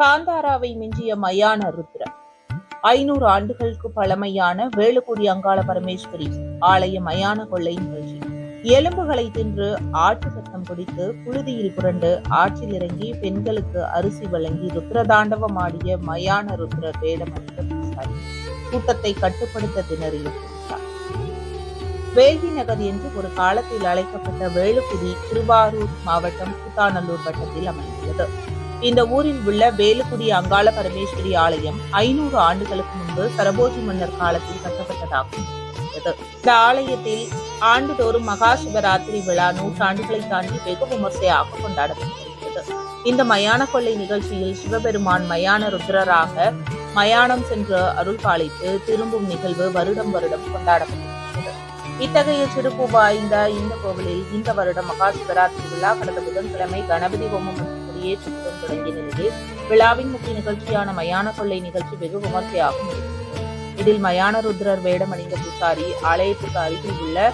காந்தாராவை மிஞ்சிய மயான ருத்ர. ஐநூறு ஆண்டுகளுக்கு பழமையான வேலுக்குடி அங்காள பரமேஸ்வரி ஆலய மயான கொள்ளை நிகழ்ச்சி. எலும்புகளை தின்று ஆட்டு சத்தம் குடித்து புழுதியில் புரண்டு ஆற்றில் இறங்கி பெண்களுக்கு அரிசி வழங்கி ருத்ரதாண்டவம் ஆடிய மயான ருத்ரர் வேடம் அணிந்த பூசாரி. கூட்டத்தை கட்டுப்படுத்த திணறிய வேல்வி நகர் என்று ஒரு காலத்தில் அழைக்கப்பட்ட வேலுக்குடி திருவாரூர் மாவட்டம் கூத்தாநல்லூர் வட்டத்தில் அமைந்துள்ளது. இந்த ஊரில் உள்ள வேலுக்குடி அங்காள பரமேஸ்வரி ஆலயம் ஐநூறு ஆண்டுகளுக்கு முன்பு சரபோஜி மன்னர் காலத்தில் கட்டப்பட்டதாகும். இந்த ஆலயத்தில் ஆண்டுதோறும் மகா சிவராத்திரி விழா நூற்றாண்டுகளை தாண்டி வெகு விமர்சையாக கொண்டாடப்படுகிறது இந்த மயான கொள்ளை நிகழ்ச்சியில் சிவபெருமான் மயான ருத்ரராக மயானம் சென்று அருள் பாலித்து திரும்பும் நிகழ்வு வருடம் வருடம் கொண்டாடப்படுகிறது இத்தகைய சிறப்பு வாய்ந்த இந்த கோவிலில் இந்த வருடம் மகா சிவராத்திரி விழா கடந்த புதன்கிழமை கணபதி ஹோமம் மற்றும் கொடியேற்றத்துடன் தொடங்கிய நிலையில் விழாவின் முக்கிய நிகழ்ச்சியான மயான கொள்ளை நிகழ்ச்சி வெகு விமர்சையாக நடைபெற்றது. இதில் மயான ருத்ரர் வேடம் அணிந்த பூசாரி ஆலயத்துக்கு அருகில் உள்ள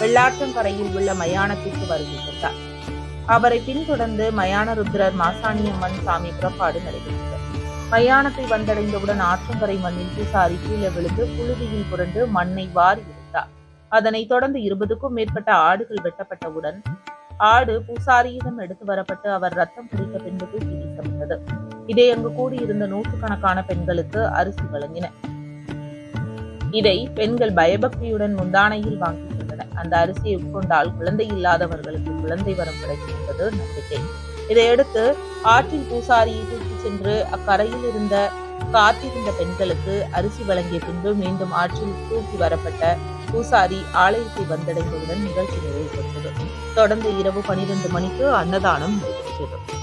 வெள்ளாற்றங்கரையில் உள்ள மயானத்திற்கு வருகை தந்தார். அவரை பின்தொடர்ந்து மயான ருத்ரர் மாசாணியம்மன் சாமி புறப்பாடு நடைபெற்றது. மயானத்தை வந்தடைந்தவுடன் ஆற்றங்கரை மண்ணில் பூசாரி கீழே விழுந்து புழுதியில் புரண்டு மண்ணை வாரி எடுத்தார். அதனைத் தொடர்ந்து இருபதுக்கும் மேற்பட்ட ஆடுகள் வெட்டப்பட்டவுடன் ஆடு பூசாரியிடம் எடுத்து வரப்பட்டு அவர் ரத்தம் குடித்த பின்பு தூக்கி வீசப்பட்டது இதை அங்கு கூடியிருந்த நூற்றுக்கணக்கான பெண்களுக்கு அரிசி வழங்கின. இதை பெண்கள் பயபக்தியுடன் முந்தானையில் வாங்கி சென்றனர் அந்த அரிசியை உட்கொண்டால் குழந்தை இல்லாதவர்களுக்கு குழந்தை வரம் கிடைக்கும் என்பது நம்பிக்கை. இதையடுத்து ஆற்றில் பூசாரியை தூக்கி சென்று அக்கரையில் இருந்த காத்திருந்த பெண்களுக்கு அரிசி வழங்கிய பின்பு மீண்டும் ஆற்றில் தூக்கி வரப்பட்ட பூசாரி ஆலயத்தை வந்தடைந்தவுடன் நிகழ்ச்சி நிறைவு பெற்றது தொடர்ந்து இரவு பனிரெண்டு மணிக்கு அன்னதானம் நடைபெற்றது.